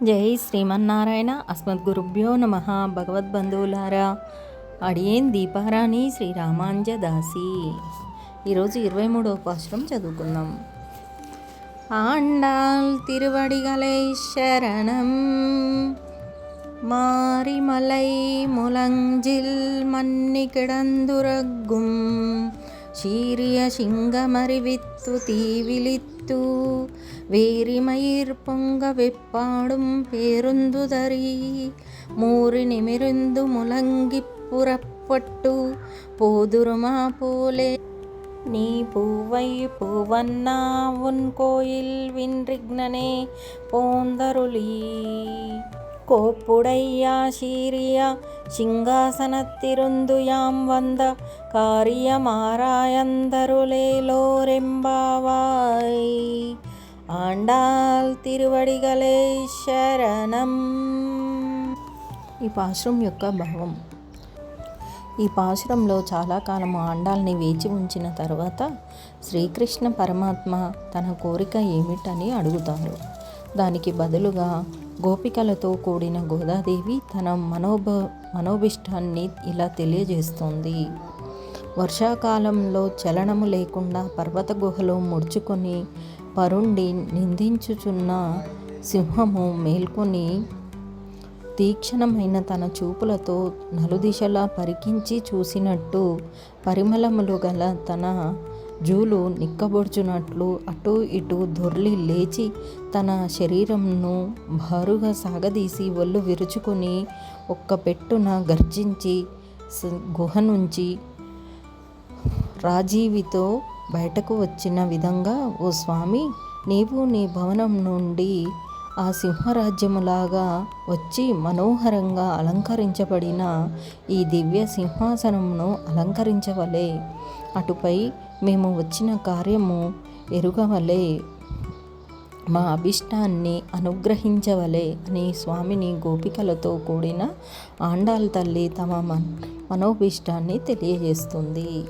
జై శ్రీమన్నారాయణ అస్మద్గురుభ్యో నమ భగవద్బంధువులారా అడియేన్ దీపారాణి శ్రీరామాంజ దాసి ఈరోజు ఇరవై మూడవ పాశ్రం చదువుకుందాం ఆండాల్ తిరువడిగలై శరణం மாரிமலை முலஞ்சில் மன்னி கிடந்துரக்கும் சீரிய சிங்கமறிவித்து தீவிழித்து வேரிமயிர் பொங்க வெப்பாடும் பேருந்துதறி மூறி நிமிர்ந்து முழங்கி புறப்பட்டு போதுருமா போலே நீ பூவை பூவன்னா உன் கோயில் வின்றிக்னனே போந்தருளி. கோப்புடையா சீரிய சிங்காசனத்திருந்து யாம் வந்த காரியமாராயந்தருளேலோரெம்பாவாய் ఆండాల్ తిరువడిగలే శరణం ఈ పాశ్రం యొక్క భావం ఈ పాశురంలో చాలా కాలం ఆండాల్ని వేచి ఉంచిన తర్వాత శ్రీకృష్ణ పరమాత్మ తన కోరిక ఏమిటని అడుగుతారు దానికి బదులుగా గోపికలతో కూడిన గోదాదేవి తన మనోభ మనోభిష్టాన్ని ఇలా తెలియజేస్తుంది. వర్షాకాలంలో చలనము లేకుండా పర్వత గుహలో ముడుచుకొని పరుండి నిందించుచున్న సింహము మేల్కొని తీక్షణమైన తన చూపులతో నలుదిశలా పరికించి చూసినట్టు పరిమళములు గల తన జూలు నిక్కబొడుచున్నట్లు అటు ఇటు దొర్లి లేచి తన శరీరంను భారుగా సాగదీసి ఒళ్ళు విరుచుకొని ఒక్క పెట్టున గర్జించి గుహ నుంచి రాజీవితో బయటకు వచ్చిన విధంగా ఓ స్వామి నీవు నీ భవనం నుండి ఆ సింహరాజ్యములాగా వచ్చి మనోహరంగా అలంకరించబడిన ఈ దివ్య సింహాసనమును అలంకరించవలే. అటుపై మేము వచ్చిన కార్యము ఎరుగవలే. మా అభిష్టాన్ని అనుగ్రహించవలే అని స్వామిని గోపికలతో కూడిన ఆండాల్ తల్లి తమ మనోభిష్టాన్ని తెలియజేస్తుంది.